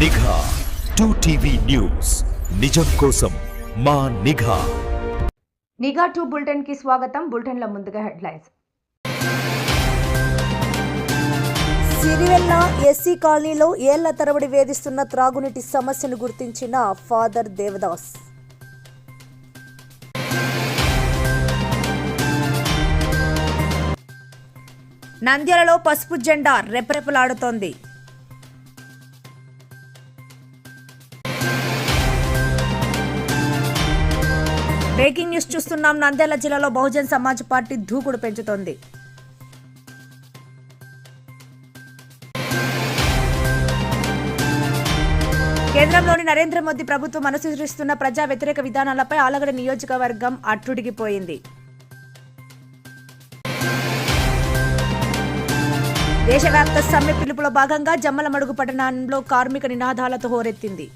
నిఘా. Two TV news నిజం కోసం మా నిఘా. నిఘా టూ బులెటిన్కి స్వాగతం. బులెటిన్లో ముందుగా హెడ్లైన్స్. సిరివెల్ల ఎస్సీ కాలనీలో ఏళ్ళ తరబడి వేధిస్తున్న త్రాగునీటి సమస్యను గుర్తించిన ఫాదర్ దేవదాస్. నంద్యాలలో పసుపు జెండా రెపరెపలాడుతోంది. బ్రేకింగ్ న్యూస్ చూస్తున్నాం. నంద్యాల జిల్లాలో బహుజన్ సమాజ్ పార్టీ దూకుడు పెంచుతోంది. కేంద్రంలోని నరేంద్ర మోదీ ప్రభుత్వం అనుసరిస్తున్న ప్రజా వ్యతిరేక విధానాలపై ఆలగడ నియోజకవర్గం అట్టుడిగిపోయింది. దేశవ్యాప్త సమ్మె పిలుపులో భాగంగా జమ్మలమడుగు పట్టణంలో కార్మిక నినాదాలతో హోరెత్తింది.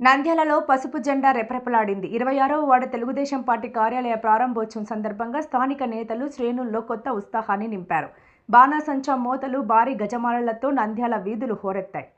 నంద్యాలలో పసుపు జెండా రెపరెపలాడింది. ఇరవై ఆరవ వార్డు తెలుగుదేశం పార్టీ కార్యాలయ ప్రారంభోత్సవం సందర్భంగా స్థానిక నేతలు శ్రేణుల్లో కొత్త ఉత్సాహాన్ని నింపారు. బాణాసంచా మోతలు భారీ గజమాలలతో నంద్యాల వీధులు హోరెత్తాయి.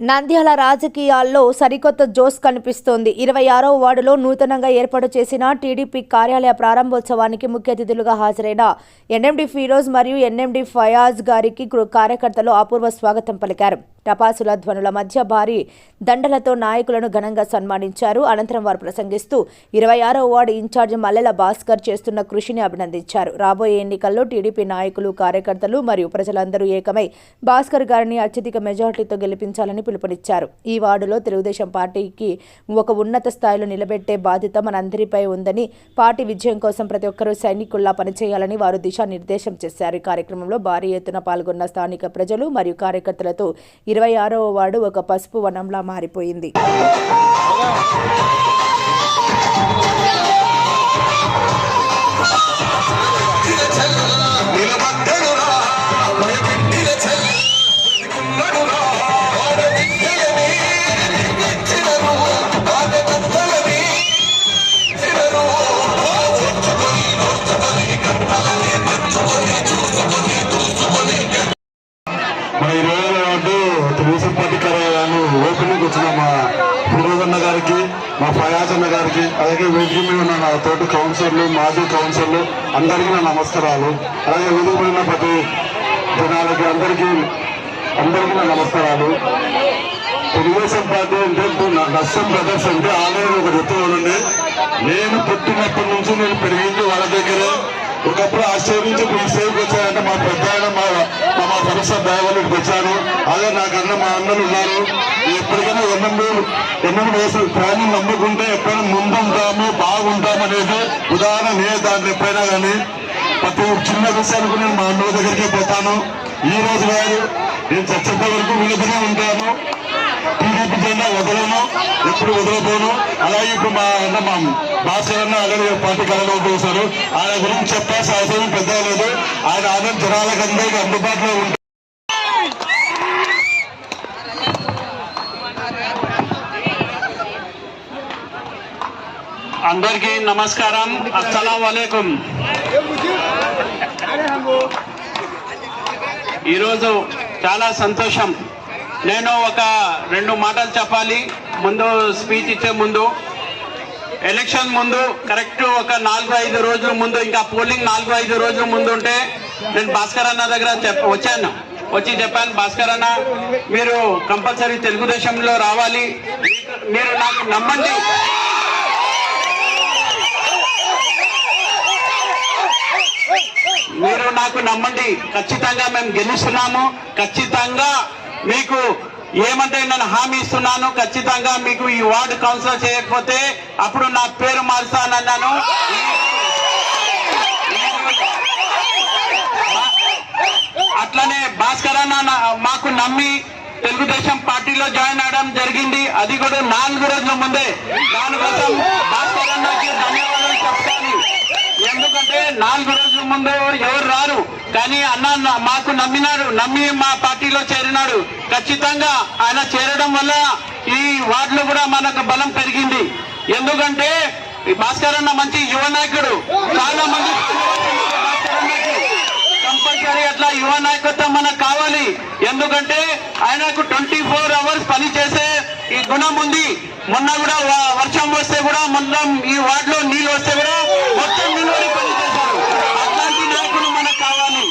నంద్యాల రాజకీయాల్లో సరికొత్త జోస్ కనిపిస్తోంది. ఇరవై ఆరవ వార్డులో నూతనంగా ఏర్పాటు చేసిన టీడీపీ కార్యాలయ ప్రారంభోత్సవానికి ముఖ్య అతిథులుగా హాజరైన ఎన్ఎండి ఫిరోజ్ మరియు ఎన్ఎండి ఫయాజ్ గారికి కార్యకర్తలు అపూర్వ స్వాగతం పలికారు. టపాసుల ధ్వనుల మధ్య భారీ దండలతో నాయకులను ఘనంగా సన్మానించారు. అనంతరం వారు ప్రసంగిస్తూ ఇరవై ఆరో వార్డు ఇన్ఛార్జ్ మల్లెల భాస్కర్ చేస్తున్న కృషిని అభినందించారు. రాబోయే ఎన్నికల్లో టీడీపీ నాయకులు కార్యకర్తలు మరియు ప్రజలందరూ ఏకమై భాస్కర్ గారిని అత్యధిక మెజార్టీతో గెలిపించాలని పిలుపునిచ్చారు. ఈ వార్డులో తెలుగుదేశం పార్టీకి ఒక ఉన్నత స్థాయిలో నిలబెట్టే బాధ్యత మనందరిపై ఉందని పార్టీ విజయం కోసం ప్రతి ఒక్కరూ సైనికుల్లా పనిచేయాలని వారు దిశానిర్దేశం చేశారు. ఈ కార్యక్రమంలో భారీ ఎత్తున పాల్గొన్న స్థానిక ప్రజలు మరియు కార్యకర్తలతో ఇరవై ఆరవ వార్డు ఒక పసుపు వనంలా మారిపోయింది. నమస్కారాలు. అలాగే వేదిక ప్రతి జనాలకి అందరికీ అందరికీ నా నమస్కారాలు. తెలుగుదేశం పార్టీ అంటే ఇప్పుడు నా నష్టం బ్రదర్స్ అంటే ఆలయం ఒక చెప్తూ నేను పుట్టినప్పటి నుంచి నేను పెరిగింది వాళ్ళ దగ్గర. ఒకప్పుడు ఆ స్టేజ్ నుంచి ఇప్పుడు ఈ స్టేజ్కి వచ్చానంటే మా పెద్ద ఆయన మా మా సమస్య సంస్థ దయవల్లికి వచ్చాను అదే నాకన్నా మా అన్నలు ఉన్నారు. ఎప్పటికైనా ఎన్నెండు ఎన్నెండు వేసిన ప్రాణం నమ్ముకుంటే ఎప్పుడైనా ముందుంటాము బాగుంటాము అనేది ఉదాహరణ నేను దాన్ని ఎప్పుడైనా కానీ ప్రతి చిన్న విషయానికి నేను మా అన్నల దగ్గరికి పోతాను. ఈ రోజు కాదు నేను చచ్చేంత వరకు వీళ్ళతోనే ఉంటాను. టీడీపీ జెండా వదలను ఎప్పుడు వదలబోను. అలాగే ఇప్పుడు మా అన్న మా భాస్కర్ అన్న ఆల్రెడీ పార్టీ కళలో చూశారు ఆయన గురించి చెప్పాల్సిన అవసరం పెద్ద లేదు. ఆయన ఆనంద జనాలకు అందరికీ అందుబాటులో ఉంటారు అందరికీ నమస్కారం. అస్సలం వలైకుం ఈరోజు చాలా సంతోషం. నేను ఒక రెండు మాటలు చెప్పాలి. ముందు స్పీచ్ ఇచ్చే ముందు. ఎలక్షన్ ముందు కరెక్ట్ ఒక నాలుగు ఐదు రోజుల ముందు ఇంకా పోలింగ్ నాలుగు ఐదు రోజుల ముందు ఉంటే నేను భాస్కర్ అన్న దగ్గర చెప్ప వచ్చాను. వచ్చి చెప్పాను భాస్కర్ అన్న మీరు కంపల్సరీ తెలుగుదేశంలో రావాలి. మీరు నాకు నమ్మండి. మీరు నాకు నమ్మండి. ఖచ్చితంగా మేము గెలుస్తున్నాము. ఖచ్చితంగా మీకు ఏమంటే నేను హామీ ఇస్తున్నాను. ఖచ్చితంగా మీకు ఈ వార్డు కౌన్సిలర్ చేయకపోతే అప్పుడు నా పేరు మారుస్తానన్నాను. అట్లనే భాస్కర్ అన్న మాకు నమ్మి తెలుగుదేశం పార్టీలో జాయిన్ అవడం జరిగింది. అది కూడా నాలుగు రోజుల ముందే. దానికోసం భాస్కర్ అన్నకి ధన్యవాదాలు చెప్తాను ఎందుకంటే నాలుగు రోజుల ముందు ఎవరు రారు కానీ అన్న మాకు నమ్మినాడు నమ్మి మా పార్టీలో చేరినాడు. ఖచ్చితంగా ఆయన చేరడం వల్ల ఈ వార్డులో కూడా మనకు బలం పెరిగింది. ఎందుకంటే భాస్కర్ అన్న మంచి యువ నాయకుడు. చాలా మంది నాయకుత్వం మనకు కావాలి. ఎందుకంటే ఆయనకు ట్వంటీ ఫోర్ అవర్స్ పని చేసే ఈ గుణం ఉంది. మొన్న కూడా వర్షం వస్తే కూడా మొత్తం ఈ వార్డులో నీళ్ళు వస్తే కూడా మొత్తం నిలబడి పని చేశారు అట్లాంటి నాయకులు మనకు కావాలి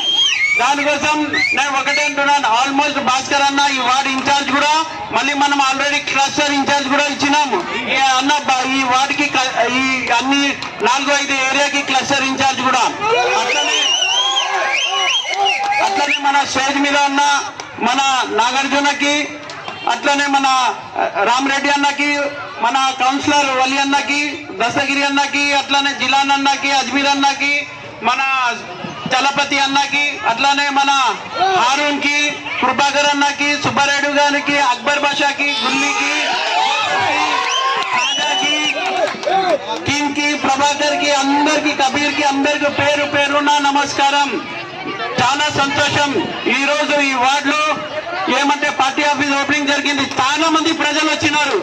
దానికోసం నేను ఒకటే అంటున్నాను. ఆల్మోస్ట్ భాస్కర్ అన్న ఈ వార్డ్ ఇన్ఛార్జ్ కూడా మళ్ళీ మనం ఆల్రెడీ క్లస్టర్ ఇన్ఛార్జ్ కూడా ఇచ్చినాము. ఈ అన్న ఈ వార్డుకి ఈ అన్ని నాలుగు ఐదు ఏరియాకి క్లస్టర్ ఇన్ఛార్జ్ కూడా. అట్లనే అట్లనే మన స్టేజ్ మీద ఉన్న మన నాగార్జునకి అట్లనే మన రామరెడ్డి అన్నకి మన కౌన్సిలర్ వలి అన్నకి దశగిరి అన్నకి అట్లనే జిలాన్ అన్నకి అజ్మీర్ అన్నకి మన చలపతి అన్నకి అట్లానే మన హారూన్కి కృపాకర్ అన్నకి సుబ్బారెడ్డి గారికి అక్బర్ బాషాకి గుల్లికి కింగ్కి ప్రభాకర్కి అందరికి కబీర్కి అందరికి పేరు పేరున నమస్కారం. చాలా సంతోషం. ఈ రోజు ఈ వార్డ్లో ఏమంటే పార్టీ ఆఫీస్ ఓపెనింగ్ జరిగింది. చాలా మంది ప్రజలు వచ్చినారు.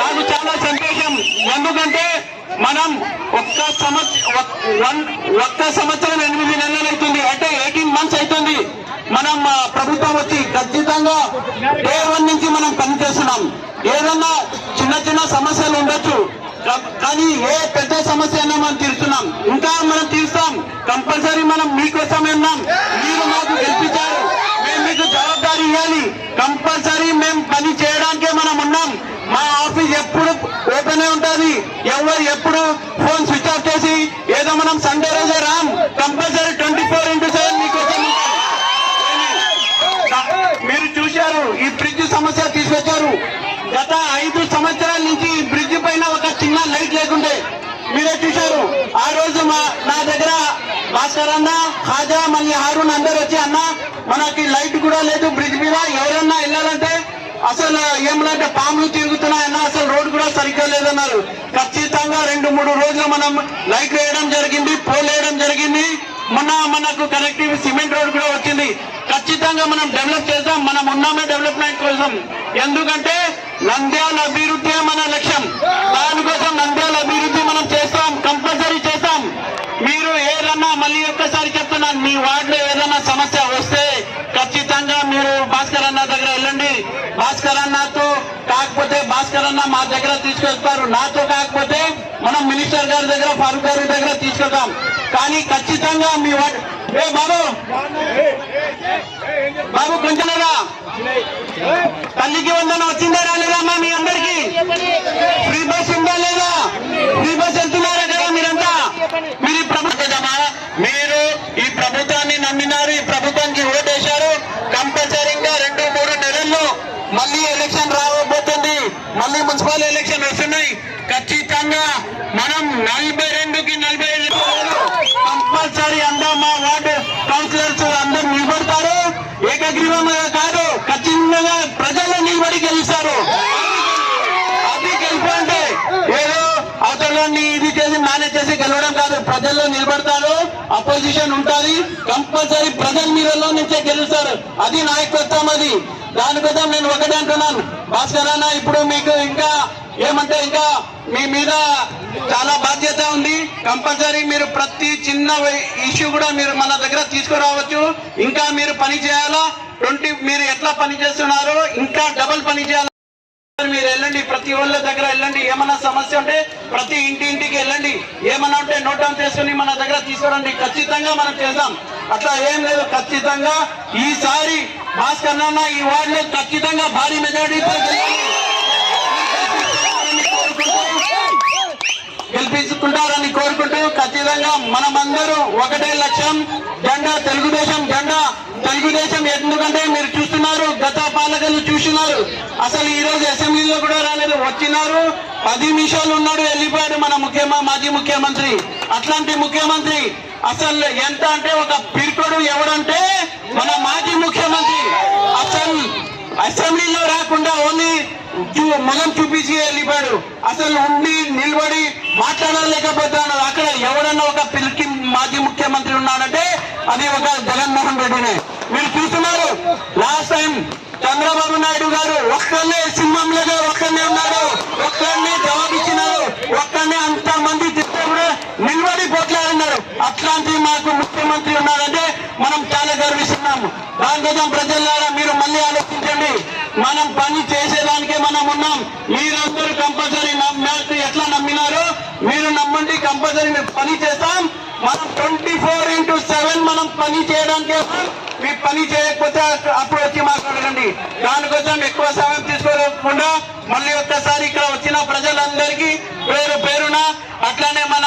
నాకు చాలా సంతోషం. ఎందుకంటే మనం ఒక్క సంవత్సరం ఒక్క సంవత్సరం ఎనిమిది నెలలు అవుతుంది అంటే ఎయిటీన్ మంత్స్ అవుతుంది మనం ప్రభుత్వం వచ్చి ఖచ్చితంగా డే వన్ నుంచి మనం పనిచేస్తున్నాం. ఏదన్నా చిన్న చిన్న సమస్యలు ఉండొచ్చు. కానీ ఏ పెద్ద సమస్య అయినా మనం తీరుస్తున్నాం. ఇంకా మనం తీరుస్తాం. కంపల్సరీ మనం మీకోసమే ఉన్నాం. మీరు మాకు గెలిపించారు. మేము మీకు జవాబాదారీ ఇవ్వాలి. కంపల్సరీ మేము పని చేయడానికే మనం ఉన్నాం. మా ఆఫీస్ ఎప్పుడు ఓపెన్ ఉంటుంది. ఎవరు ఎప్పుడు ఫోన్ స్విచ్ ఆఫ్ చేసి ఏదో మనం సండే రోజే రాం compulsory twenty four into seven మీకోసం. మీరు చూశారు ఈ బ్రిడ్జ్ సమస్య తీసుకొచ్చారు. గత ఐదు సంవత్సరాల నుంచి ఈ బ్రిడ్జ్ పైన ఒక చిన్న లైట్ లేకుండే. మీరే చూశారు. ఆ రోజు మా నా దగ్గర భాస్కర్ అన్న ఖాజా మళ్ళీ హారూన్ అందరు వచ్చి అన్న మనకి లైట్ కూడా లేదు బ్రిడ్జ్ మీద. ఎవరన్నా వెళ్ళాలంటే అసలు ఏమంటే పాములు తిరుగుతున్నాయన్నా అసలు రోడ్ కూడా సరిగ్గా లేదన్నారు. ఖచ్చితంగా రెండు మూడు రోజులు మనం లైట్ వేయడం జరిగింది పోల్ వేయడం జరిగింది. మొన్న మనకు కనెక్టివ్ సిమెంట్ రోడ్ కూడా వచ్చింది. ఖచ్చితంగా మనం డెవలప్ చేద్దాం మనం ఉన్నామే డెవలప్మెంట్ కోసం. ఎందుకంటే నంద్యాల అభివృద్ధి మన లక్ష్యం. దానికోసం నంద్యాల అభివృద్ధి మనం చేస్తాం కంపల్సరీ చేస్తాం. మీరు ఏదన్నా మళ్ళీ ఒక్కసారి చెప్తున్నాను మీ వార్డులో ఏదైనా సమస్య వస్తే ఖచ్చితంగా మీరు భాస్కర్ అన్న దగ్గర వెళ్ళండి భాస్కర్ అన్నతో కాకపోతే భాస్కర్ అన్న మా దగ్గర తీసుకెళ్తారు నాతో కాకపోతే మనం మినిస్టర్ గారి దగ్గర ఫారూక్ గారి దగ్గర తీసుకెళ్తాం కానీ ఖచ్చితంగా మీ ఏ బాబు? బాబు కొంచెం తల్లికి వందన వచ్చిందా రాలేదమ్మా మీ అందరికి ఫ్రీ బస్ ఉందా లేదా ఫ్రీ బస్ వెళ్తున్నారా కదా మీరంతా మీరు ఈ ప్రభుత్వమా మీరు ఈ ప్రభుత్వాన్ని నమ్మినారు ఈ ప్రభుత్వానికి ఓటేశారు కంపల్సరీగా రెండు మూడు నెలల్లో మళ్ళీ ఎలక్షన్ రాబోతుంది మళ్ళీ మున్సిపల్ ఎలక్షన్ వస్తున్నాయి ఖచ్చితంగా మనం నలభై రెండుకి నలభై ఐదు కంపల్సరీ అందరూ మా వార్డు కౌన్సిలర్స్ అందరూ నిలబడతారు ఏకగ్రీవంగా కాదు ఖచ్చితంగా ప్రజలు నిలబడి గెలుస్తారు అది గెలుపు అంటే ఏదో అవతలని ఇది చేసి మేనేజ్ చేసి గెలవడం కాదు ప్రజల్లో నిలబడతారు అపోజిషన్ ఉంటుంది కంపల్సరీ ప్రజల మీరలో నుంచే గెలుస్తారు. అది నాయకత్వం అది. దానికోసం నేను ఒకటే అంటున్నాను. భాస్కర్ అన్న ఇప్పుడు మీకు ఇంకా ఏమంటే ఇంకా మీ మీద చాలా బాధ్యత ఉంది. కంపల్సరీ మీరు ప్రతి చిన్న ఇష్యూ కూడా మీరు మన దగ్గర తీసుకురావచ్చు. ఇంకా మీరు పని చేయాలా? ట్వంటీ మీరు ఎట్లా పని చేస్తున్నారో ఇంకా డబల్ పని చేయాలి? మీరు వెళ్ళండి ప్రతి వాళ్ళ దగ్గర వెళ్ళండి. ఏమన్నా సమస్య ఉంటే ప్రతి ఇంటి ఇంటికి వెళ్ళండి. ఏమన్నా ఉంటే నోట్ డౌన్ చేసుకుని మన దగ్గర తీసుకురండి. ఖచ్చితంగా మనం చేద్దాం. అట్లా ఏం లేదు. ఖచ్చితంగా ఈసారి భాస్కర్ నాన్న ఈ వార్డులో ఖచ్చితంగా భారీ మెజారిటీతో గెలిపించుకుంటారని కోరుకుంటూ ఖచ్చితంగా మనమందరూ ఒకటే లక్ష్యం జెండా తెలుగుదేశం జెండా. తెలుగుదేశం ఎందుకంటే మీరు చూస్తున్నారు గత పాలకులు చూస్తున్నారు. అసలు ఈ రోజు అసెంబ్లీలో కూడా రాలేదు వచ్చినారు. పది నిమిషాలు ఉన్నాడు వెళ్ళిపోయాడు మన ముఖ్యమ మాజీ ముఖ్యమంత్రి. అట్లాంటి ముఖ్యమంత్రి అసలు ఎంత అంటే ఒక పిరుకుడు ఎవడంటే మన మాజీ ముఖ్యమంత్రి. అసలు అసెంబ్లీలో రాకుండా ఓన్లీ చూ- చూపించి వెళ్ళిపోయాడు అసలు ఉండి నిలబడి మాట్లాడలేకపోతున్నాడు. అక్కడ ఎవడన్నా ఒక పిలికి మాజీ ముఖ్యమంత్రి ఉన్నాడంటే అది ఒక జగన్మోహన్ రెడ్డినే. మీరు చూస్తున్నారు? లాస్ట్ టైం చంద్రబాబు నాయుడు గారు ఒక్కనే సింహంలోనే ఒక్కనే ఉన్నాడు ఒక్కనే జవాబిచ్చినారు. ఒక్కనే అంత మంది తిట్టే కూడా నిలబడి పోట్లాడినారు. అట్లాంటి మాకు ముఖ్యమంత్రి ఉన్నాడంటే మనం చాలా గర్విస్తున్నాము. దానికోసం ప్రజలారా మనం ఉన్నాం. మీరందరూ కంపల్సరీ నమ్మారు ఎట్లా నమ్మినారు మీరు నమ్మండి కంపల్సరీ మేము పని చేస్తాం. మనం ట్వంటీ ఫోర్ ఇంటూ సెవెన్ మనం పని చేయడానికి మీ పని చేయకపోతే అప్పుడు వచ్చి మాట్లాడకండి. దానికోసం ఎక్కువ సమయం తీసుకోకుండా మళ్ళీ ఒక్కసారి ఇక్కడ వచ్చిన ప్రజలందరికీ పేరు పేరున అట్లానే మన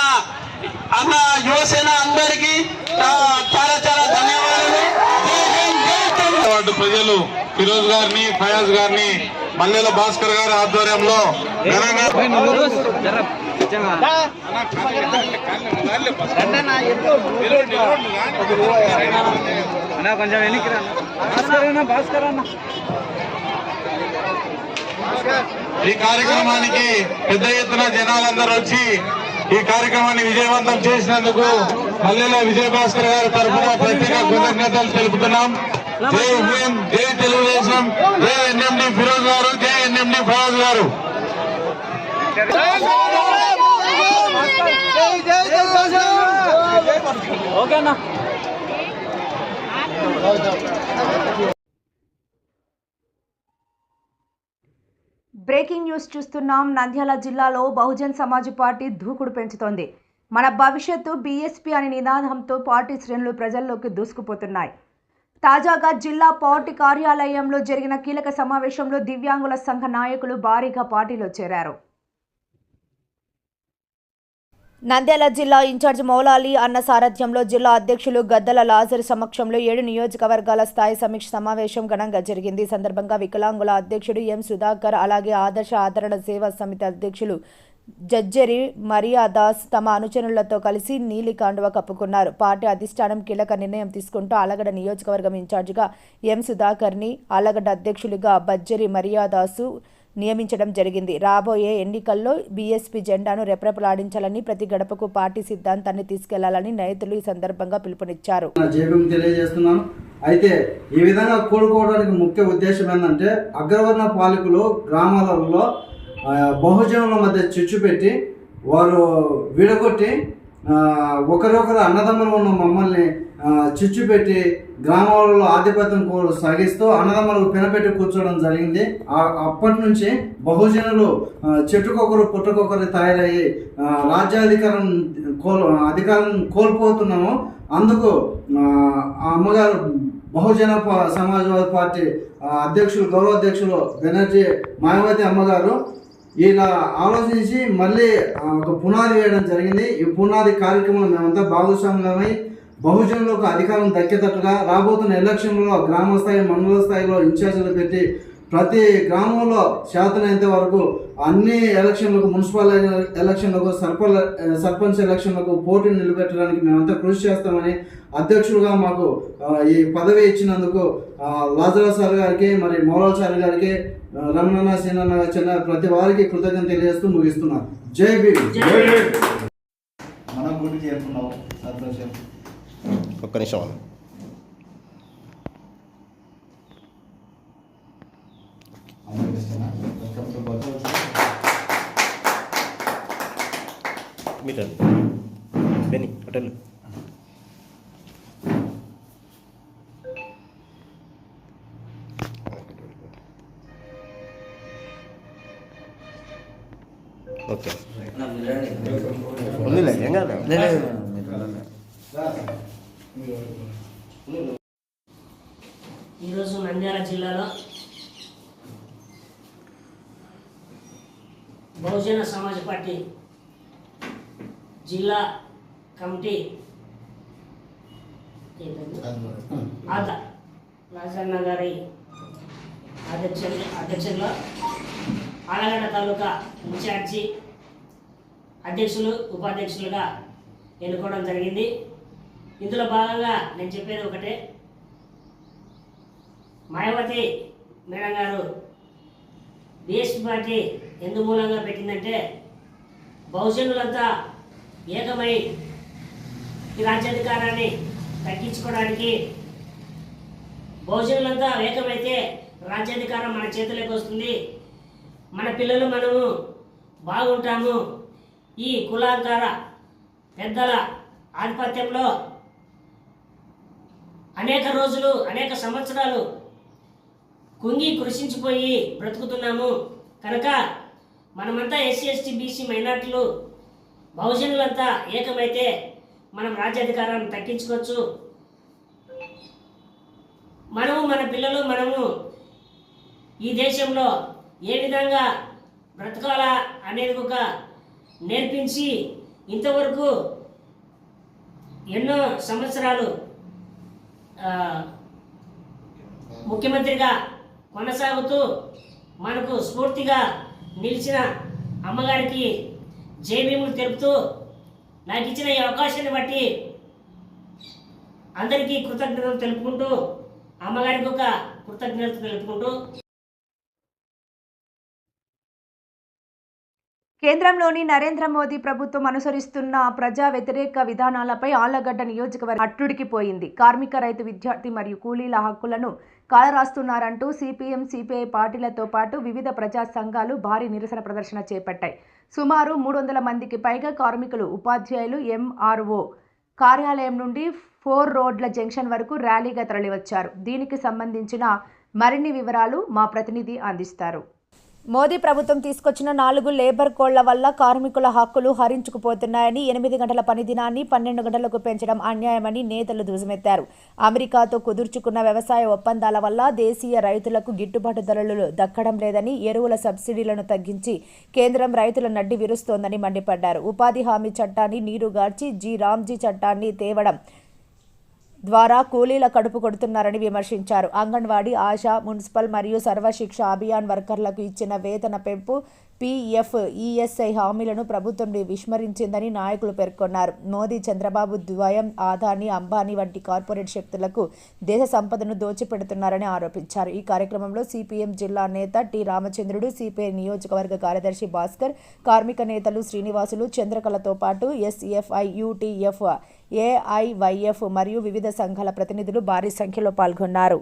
అన్న యువసేన అందరికీ చాలా చాలా ధన్యవాదాలు. ప్రజలు ఫిరోజ్ గారిని ఫయాజ్ గారిని మల్లెల భాస్కర్ గారి ఆధ్వర్యంలో ఘనంగా కొంచెం వెనక్కి భాస్కర్ అన్న భాస్కర్ అన్న ఈ కార్యక్రమానికి పెద్ద ఎత్తున జనాలందరూ వచ్చి ఈ కార్యక్రమాన్ని విజయవంతం చేసినందుకు మల్లెల విజయభాస్కర్ గారి తరఫున ప్రత్యేక కృతజ్ఞతలు తెలుపుతున్నాం. జై భీమ్ జై తెలుగుదేశం జై ఎన్ఎండి ఫిరోజ్ గారు జై ఎన్ఎండి ఫయాజ్ గారు. ఓకేనా బ్రేకింగ్ న్యూస్ చూస్తున్నాం. నంద్యాల జిల్లాలో బహుజన్ సమాజ్ పార్టీ దూకుడు పెంచుతోంది. మన భవిష్యత్తు బీఎస్పీ అనే నినాదంతో పార్టీ శ్రేణులు ప్రజల్లోకి దూసుకుపోతున్నాయి. తాజాగా జిల్లా పార్టీ కార్యాలయంలో జరిగిన కీలక సమావేశంలో దివ్యాంగుల సంఘ నాయకులు భారీగా పార్టీలో చేరారు. నంద్యాల జిల్లా ఇన్ఛార్జ్ మౌలాలి అన్న సారథ్యంలో జిల్లా అధ్యక్షులు గద్దల లాజర్ సమక్షంలో ఏడు నియోజకవర్గాల స్థాయి సమీక్ష సమావేశం ఘనంగా జరిగింది. సందర్భంగా వికలాంగుల అధ్యక్షుడు ఎం సుధాకర్ అలాగే ఆదర్శ ఆదరణ సేవా సమితి అధ్యక్షులు జజ్జరి మరియా దాస్ తమ అనుచరులతో కలిసి నీలికాండువ కప్పుకున్నారు. పార్టీ అధిష్టానం కీలక నిర్ణయం తీసుకుంటూ ఆలగడ్డ నియోజకవర్గం ఇన్ఛార్జిగా ఎం సుధాకర్ని ఆలగడ్డ అధ్యక్షులుగా బజ్జరి మరియాదాసు నియమించడం జరిగింది. రాబోయే ఎన్నికల్లో బీఎస్పీ జెండాను రెపరెపలాడించాలని ప్రతి గడపకు పార్టీ సిద్ధాంతాన్ని తీసుకెళ్ళాలని నేతలు ఈ సందర్భంగా పిలుపునిచ్చారు. తెలియజేస్తున్నాను. అయితే ఈ విధంగా కోలుకోవడానికి ముఖ్య ఉద్దేశం ఏంటంటే అగ్రవర్ణ పాలకులు గ్రామాలలో బహుజనుల మధ్య చిచ్చు పెట్టి వారు విడగొట్టి ఒకరొకరు అన్నదమ్ములు ఉన్న మమ్మల్ని ఆ, చిచ్చు పెట్టి గ్రామాలలో ఆధిపత్యం సాగిస్తూ అన్నదమ్ములకు పినపెట్టి కూర్చోవడం జరిగింది. అప్పటి నుంచి బహుజనులు చెట్టుకొకరు పుట్టుకొకరు తయారయ్యి రాజ్యాధికారం కోల్ అధికారం కోల్పోతున్నాము. అందుకు ఆ, అమ్మగారు బహుజన ప- సమాజ్వాదీ పార్టీ అధ్యక్షులు గౌరవ అధ్యక్షులు బెనర్జీ మాయావతి అమ్మగారు ఇలా ఆలోచించి మళ్ళీ ఒక పునాది వేయడం జరిగింది. ఈ పునాది కార్యక్రమంలో మేమంతా భాగస్వాములమై బహుజనులకు అధికారం దక్కేటట్టుగా రాబోతున్న ఎలక్షన్లో గ్రామ స్థాయి మండల స్థాయిలో ఇన్ఛార్జీలు పెట్టి ప్రతి గ్రామంలో శాతనైనంత వరకు అన్ని ఎలక్షన్లకు మున్సిపల్ ఎలక్షన్లకు సర్పల్ సర్పంచ్ ఎలక్షన్లకు పోటీ నిలబెట్టడానికి మేమంతా కృషి చేస్తామని అధ్యక్షుడుగా మాకు ఈ పదవి ఇచ్చినందుకు లాజరా సార్ గారికి మరి మౌలాల్ సార్ గారికి ఆ, రమణన్న సీనన్న చిన్న ప్రతి వారికి కృతజ్ఞత తెలియజేస్తూ ముగిస్తున్నాను. జై భీమ్. మనం గుడి చేరుకున్నాం. సంతోషం. ఒక్క నిమిషం రండి. బెని హోటల్ ఉందిలే ఏం కాదు ఈరోజు నంద్యాల జిల్లాలో బహుజన సమాజ్ పార్టీ జిల్లా కమిటీ? ఆద రాజన్న గారి అధ్యక్ష అధ్యక్షుల్లో ఆలగడ్డ తాలూకా ఇన్ఛార్జి అధ్యక్షులు ఉపాధ్యక్షులుగా ఎన్నుకోవడం జరిగింది. ఇందులో భాగంగా నేను చెప్పేది ఒకటే. మాయావతి మేడం గారు బీఎస్పీ పార్టీ ఎందు మూలంగా పెట్టిందంటే బహుజనులంతా ఏకమై ఈ రాజ్యాధికారాన్ని తగ్గించుకోవడానికి బహుజనులంతా ఏకమైతే రాజ్యాధికారం మన చేతిలోకి వస్తుంది. మన పిల్లలు మనము బాగుంటాము. ఈ కులాంకార పెద్దల ఆధిపత్యంలో అనేక రోజులు అనేక సంవత్సరాలు కుంగి కృషించిపోయి బ్రతుకుతున్నాము. కనుక మనమంతా ఎస్సీ ఎస్టీ బీసీ మైనార్టీలు బహుజనులంతా ఏకమైతే మనం రాజ్యాధికారాన్ని తగ్గించుకోవచ్చు. మనము మన పిల్లలు మనము ఈ దేశంలో ఏ విధంగా బ్రతకాలా అనేది ఒక నేర్పించి ఇంతవరకు ఎన్నో సంవత్సరాలు ముఖ్యమంత్రిగా కొనసాగుతూ మనకు స్ఫూర్తిగా నిలిచిన అమ్మగారికి జయభీములు తెలుపుతూ నాకు ఇచ్చిన ఈ అవకాశాన్ని బట్టి అందరికీ కృతజ్ఞతలు తెలుపుకుంటూ అమ్మగారికి ఒక కృతజ్ఞతలు తెలుపుకుంటూ కేంద్రంలోని నరేంద్ర మోదీ ప్రభుత్వం అనుసరిస్తున్న ప్రజా వ్యతిరేక విధానాలపై ఆళ్ళగడ్డ నియోజకవర్గం అట్టుడికిపోయింది. కార్మిక రైతు విద్యార్థి మరియు కూలీల హక్కులను కాలరాస్తున్నారంటూ సిపిఎం సిపిఐ పార్టీలతో పాటు వివిధ ప్రజా సంఘాలు భారీ నిరసన ప్రదర్శన చేపట్టాయి. సుమారు మూడు వందల మందికి పైగా కార్మికులు ఉపాధ్యాయులు ఎంఆర్ఓ కార్యాలయం నుండి ఫోర్ రోడ్ల జంక్షన్ వరకు ర్యాలీగా తరలివచ్చారు. దీనికి సంబంధించిన మరిన్ని వివరాలు మా ప్రతినిధి అందిస్తారు. మోదీ ప్రభుత్వం తీసుకొచ్చిన నాలుగు లేబర్ కోళ్ళ వల్ల కార్మికుల హక్కులు హరించుకుపోతున్నాయని ఎనిమిది గంటల పని దినాన్ని పన్నెండు గంటలకు పెంచడం అన్యాయమని నేతలు ధ్వజమెత్తారు అమెరికాతో కుదుర్చుకున్న వ్యవసాయ ఒప్పందాల వల్ల దేశీయ రైతులకు గిట్టుబాటు ధరలు దక్కడం లేదని ఎరువుల సబ్సిడీలను తగ్గించి కేంద్రం రైతుల నడ్డి విరుస్తోందని మండిపడ్డారు. ఉపాధి హామీ చట్టాన్ని నీరుగార్చి జి రామ్జీ చట్టాన్ని తేవడం ద్వారా కూలీల కడుపు కొడుతున్నారని విమర్శించారు. అంగన్వాడీ ఆశా మున్సిపల్ మరియు సర్వశిక్ష అభియాన్ వర్కర్లకు ఇచ్చిన వేతన పెంపు పీఎఫ్ ఈఎస్ఐ హామీలను ప్రభుత్వం విస్మరించిందని నాయకులు పేర్కొన్నారు. మోదీ చంద్రబాబు ద్వయం ఆదాని అంబానీ వంటి కార్పొరేట్ శక్తులకు దేశ సంపదను దోచిపెడుతున్నారని ఆరోపించారు. ఈ కార్యక్రమంలో సిపిఎం జిల్లా నేత టి రామచంద్రుడు సిపిఐ నియోజకవర్గ కార్యదర్శి భాస్కర్ కార్మిక నేతలు శ్రీనివాసులు చంద్రకళతో పాటు ఎస్ఎఫ్ఐ యూటీఎఫ్ ఏఐవైఎఫ్ మరియు వివిధ సంఘాల ప్రతినిధులు భారీ సంఖ్యలో పాల్గొన్నారు.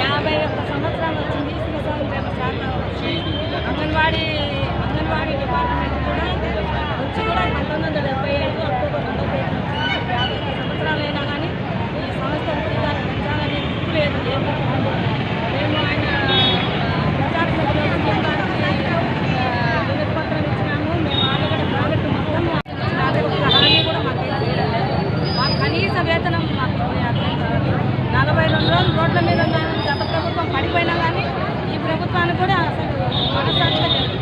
యాభై ఒక్క సంవత్సరాలు వచ్చింది శ్రీకాకుళం రేపు శాఖ వచ్చి అంగన్వాడీ అంగన్వాడీ డిపార్ట్మెంట్ కూడా వచ్చి కూడా పంతొమ్మిది వందల డెబ్బై ఐదు అక్టోబర్ రెండో తేదీ యాభై ఒక్క సంవత్సరాలు అయినా కానీ ఈ సంస్థ ఉద్యోగాలు పెంచాలని గుర్తు లేదు. మేము ఆయన ప్రచార సభలో కేంద్రానికి వినతి పత్రం ఇచ్చినాము మేము ఆల్రెడీ ప్రాజెక్టు మొత్తం ఇచ్చినారు. ఒక్క హామీ కూడా మాకేం చేయడం లేదు మాకు కనీస వేతనం మాకు ఇరవై ఆరు వేలు కాదు. నలభై రెండు రోజులు రోడ్ల మీద ఉన్నాను గత ప్రభుత్వం పడిపోయినా కానీ ఈ ప్రభుత్వానికి కూడా అసలు మనసాక్షిగా లేదు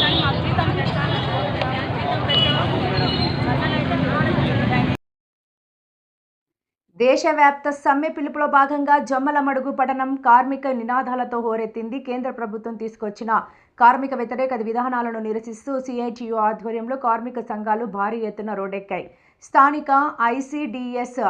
కానీ మాకు జీతం పెట్టాలి దేశవ్యాప్త సమ్మె పిలుపులో భాగంగా జమ్మలమడుగు పట్టణం కార్మిక నినాదాలతో హోరెత్తింది కేంద్ర ప్రభుత్వం తీసుకొచ్చిన కార్మిక వ్యతిరేక విధానాలను నిరసిస్తూ సిఐటియు ఆధ్వర్యంలో కార్మిక సంఘాలు భారీ ఎత్తున రోడ్డెక్కాయి. స్థానిక ఐసిడిఎస్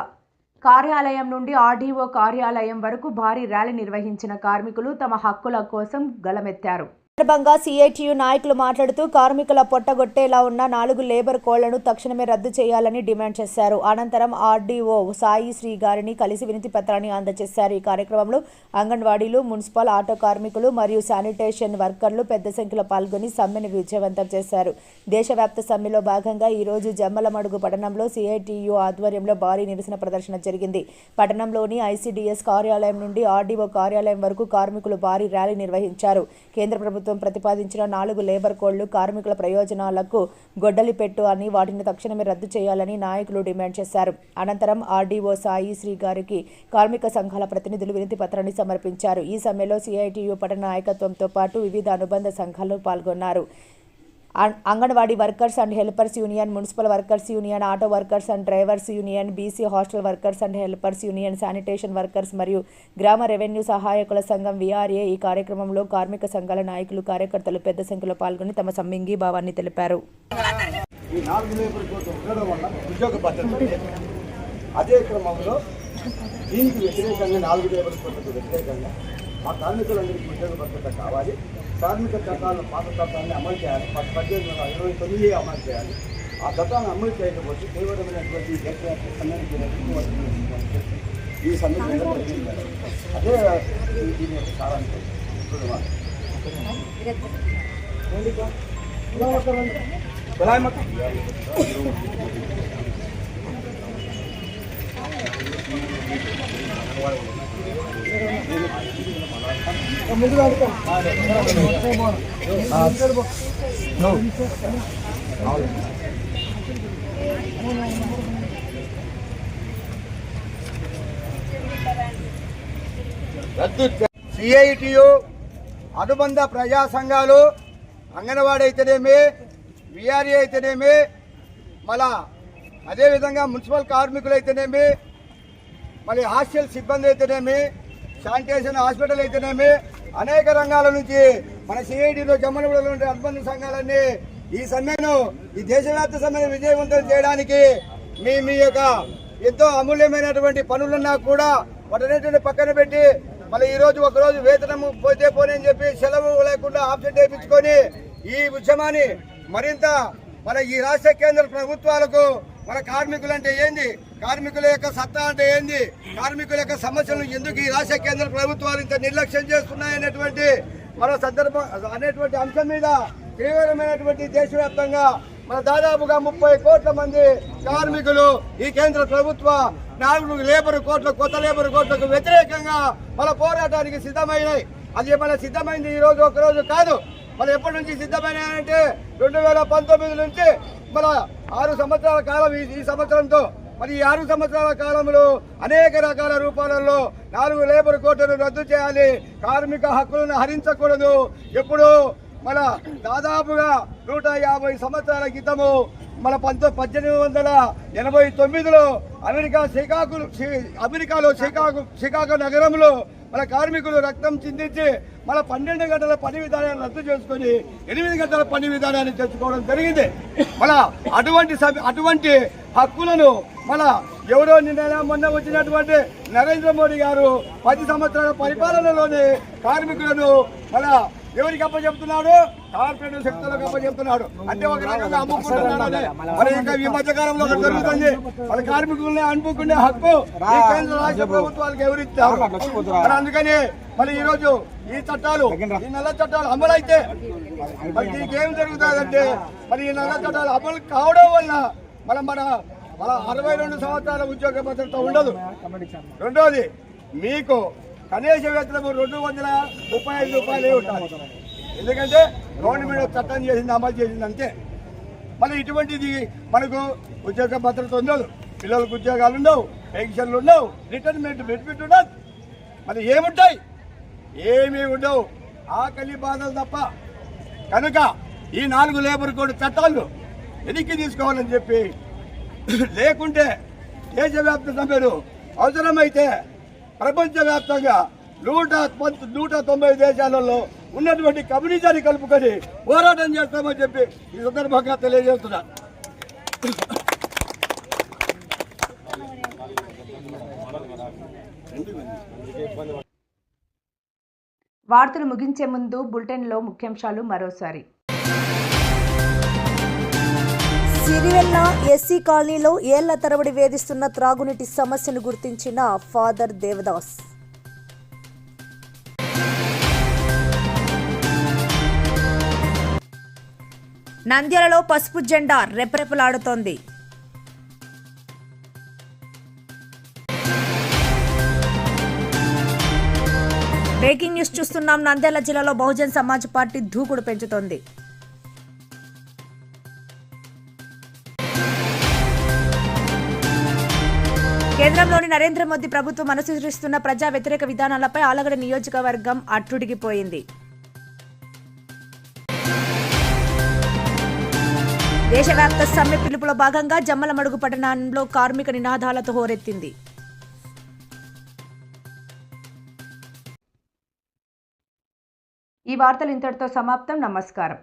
కార్యాలయం నుండి ఆర్డీఓ కార్యాలయం వరకు భారీ ర్యాలీ నిర్వహించిన కార్మికులు తమ హక్కుల కోసం గలమెత్తారు. సందర్భంగా సిఐటియు నాయకులు మాట్లాడుతూ కార్మికుల పొట్టగొట్టేలా ఉన్న నాలుగు లేబర్ కోళ్ళను తక్షణమే రద్దు చేయాలని డిమాండ్ చేశారు. అనంతరం ఆర్డీఓ సాయి శ్రీ గారిని కలిసి వినతి పత్రాన్ని అందజేశారు. ఈ కార్యక్రమంలో అంగన్వాడీలు మున్సిపల్ ఆటో కార్మికులు మరియు శానిటేషన్ వర్కర్లు పెద్ద సంఖ్యలో పాల్గొని సమ్మెను విజయవంతం చేశారు. దేశవ్యాప్త సమ్మెలో భాగంగా ఈ రోజు జమ్మలమడుగు పట్టణంలో సిఐటియు ఆధ్వర్యంలో భారీ నిరసన ప్రదర్శన జరిగింది. పట్టణంలోని ఐసీడీఎస్ కార్యాలయం నుండి ఆర్డీఓ కార్యాలయం వరకు కార్మికులు భారీ ర్యాలీ నిర్వహించారు. కేంద్ర ప్రభుత్వం ప్రతిపాదించిన నాలుగు లేబర్ కోడ్లు కార్మికుల ప్రయోజనాలకు గొడ్డలి పెట్టు అని వాటిని తక్షణమే రద్దు చేయాలని నాయకులు డిమాండ్ చేశారు. అనంతరం ఆర్డీఓ సాయి శ్రీ గారికి కార్మిక సంఘాల ప్రతినిధులు వినతి పత్రాన్ని సమర్పించారు. ఈ సమ్మెలో సిఐటియు పట్టణ నాయకత్వంతో పాటు వివిధ అనుబంధ సంఘాలు పాల్గొన్నారు. Anganwadi workers and helpers union municipal workers union auto workers and drivers union BC hostel workers and helpers union sanitation workers మరియు గ్రామ రెవెన్యూ సహాయకుల సంఘం విఆర్ఏ ఈ కార్యక్రమంలో కార్మిక సంఘాల నాయకులు కార్యకర్తలు పెద్ద సంఖ్యలో పాల్గొని తమ సమ్మింగి భావాన్ని తెలిపారు. అదే క్రమంలో దీనికి వ్యతిరేకంగా నాలుగు లేబర్ కోట్లకు వ్యతిరేకంగా మా కార్మికులందరికీ ఉద్యోగ భద్రత కావాలి. కార్మిక చట్టాలను పాత చట్టాన్ని అమలు చేయాలి ప- పద్దెనిమిది వందల ఇరవై తొమ్మిది అమలు చేయాలి ఆ చట్టాన్ని అమలు చేయకపోతే తీవ్రమైనటువంటి దేశవ్యాప్త సమ్మెను చేయడానికి ఈ సమ్మె అదే ఈ- దీని యొక్క సారాంశం ఇప్పుడు మా- బలాయ్ మత. సిఐటియు అనుబంధ ప్రజా సంఘాలు అంగన్వాడీ అయితేనేమి విఆర్ఏ అయితేనేమి మళ్ళా అదేవిధంగా మున్సిపల్ కార్మికులు అయితేనేమి మళ్ళీ హాస్టల్ సిబ్బంది అయితేనేమి శానిటేషన్ హాస్పిటల్ అయితేనేమి అనేక రంగాల నుంచి మన సిఐడిలో జమ్మలగూడలో ఉండే అనుబంధ సంఘాలన్నీ ఈ సమ్మెను ఈ దేశవ్యాప్త సమ్మెను విజయవంతం చేయడానికి మీ మీ యొక్క ఎంతో అమూల్యమైనటువంటి పనులున్నా కూడా వాటన్నిటిని పక్కన పెట్టి మళ్ళీ ఈరోజు ఒకరోజు ఒక రోజు వేతనం పోతే పోనీ అని చెప్పి సెలవు లేకుండా ఆబ్సెంట్ వేయించుకొని ఈ ఉద్యమాన్ని మరింత మన ఈ రాష్ట్ర కేంద్ర ప్రభుత్వాలకు మన కార్మికులంటే ఏంది? కార్మికుల యొక్క సత్తా అంటే ఏంది? కార్మికుల యొక్క సమస్యలను ఎందుకు ఈ రాష్ట్ర కేంద్ర ప్రభుత్వాలు ఇంత నిర్లక్ష్యం చేస్తున్నాయనేటువంటి మన సందర్భం అనేటువంటి అంశం మీద తీవ్రమైనటువంటి దేశవ్యాప్తంగా మన దాదాపుగా ముప్పై కోట్ల మంది కార్మికులు ఈ కేంద్ర ప్రభుత్వ నాలుగు లేబర్ కోట్ల కొత్త లేబర్ కోట్లకు వ్యతిరేకంగా మన పోరాటానికి సిద్ధమైనాయి. అది మన సిద్ధమైంది ఈ రోజు ఒకరోజు కాదు. మన ఎప్పటి నుంచి సిద్ధమైనాయంటే రెండు వేల పంతొమ్మిది నుంచి మన ఆరు సంవత్సరాల కాలం ఈ సంవత్సరంతో. మరి ఆరు సంవత్సరాల కాలంలో అనేక రకాల రూపాలలో నాలుగు లేబర్ కోట్లను రద్దు చేయాలి. కార్మిక హక్కులను హరించకూడదు. ఎప్పుడు మన దాదాపుగా నూట యాభై సంవత్సరాల క్రితము మన పంతొ పద్దెనిమిది వందల ఎనభై తొమ్మిదిలో అమెరికా షికాగో అమెరికాలో షికాగో షికాగో నగరంలో మన కార్మికులు రక్తం చిందించి మన పన్నెండు గంటల పని విధానాన్ని రద్దు చేసుకొని ఎనిమిది గంటల పని విధానాన్ని తెచ్చుకోవడం జరిగింది. మన అటువంటి అటువంటి హక్కులను మన ఎవరో నిన్న మొన్న వచ్చినటువంటి నరేంద్ర మోడీ గారు పది సంవత్సరాల పరిపాలనలోనే కార్మికులను మన ఎవరికి అప్పచెప్తున్నాడు? కార్పొరేట్ శక్తులకు అప్పచెప్తున్నాడు. అంటే ఒక రకంగా అమ్ముకుంటున్నాడు. మరి ఇంకా ఈ మధ్య కాలంలో ఒకటి జరుగుతుంది. మన కార్మికుల్ని అమ్ముకునే హక్కు కేంద్ర రాష్ట్ర ప్రభుత్వాలకు ఎవరిస్తారు అందుకని మరి ఈ రోజు ఈ చట్టాలు ఈ నల్ల చట్టాలు అమలు అయితే మరి దీనికి ఏం జరుగుతుందంటే మరి ఈ నల్ల చట్టాలు అమలు కావడం వల్ల మన మన మన అరవై రెండు సంవత్సరాల ఉద్యోగ భద్రత ఉండదు. రెండోది మీకు కనీస వేతనం రెండు వందల ముప్పై ఐదు రూపాయలే ఉంటారు ఎందుకంటే గవర్నమెంట్ చట్టం చేసింది అమలు చేసింది అంతే. మళ్ళీ ఇటువంటిది మనకు ఉద్యోగ భద్రత ఉండదు. పిల్లలకు ఉద్యోగాలు ఉండవు పెన్షన్లు ఉండవు రిటైర్మెంట్ బెనిఫిట్ ఉండదు. మరి ఏముంటాయి? ఏమీ ఉండవు. ఆకలి బాధలు తప్ప. కనుక ఈ నాలుగు లేబర్ కోడ్ చట్టాలు వెనక్కి తీసుకోవాలని చెప్పి లేకుంటే దేశవ్యాప్త సభ్యులు అవసరమైతే ప్రపంచవ్యాప్తంగా నూట నూట తొంభై దేశాలలో ఉన్నటువంటి కమ్యూనిజాన్ని కలుపుకొని పోరాటం చేస్తామని చెప్పి ఈ సందర్భంగా తెలియజేస్తున్నా. వార్తలు ముగించే ముందు బులెటిన్లో ముఖ్యాంశాలు మరోసారి. సిరివెల్ల ఎస్సీ కాలనీలో ఏళ్ళ తరబడి వేధిస్తున్న త్రాగునీటి సమస్యను గుర్తించిన ఫాదర్ దేవదాస్. నంద్యాలలో పసుపు జెండా రెపరెపలాడుతోంది. బ్రేకింగ్ న్యూస్ చూస్తున్నాం. నంద్యాల జిల్లాలో బహుజన్ సమాజ్ పార్టీ దూకుడు పెంచుతోంది. కేంద్రంలోని నరేంద్ర మోదీ ప్రభుత్వం అనుసరిస్తున్న ప్రజా వ్యతిరేక విధానాలపై ఆలగడ నియోజకవర్గం అట్టుడిగిపోయింది. దేశవ్యాప్త సమ్మె పిలుపులో భాగంగా జమ్మలమడుగు పట్టణంలో కార్మిక నినాదాలతో హోరెత్తింది. ఈ వార్తలు ఇంతటితో సమాప్తం. నమస్కారం.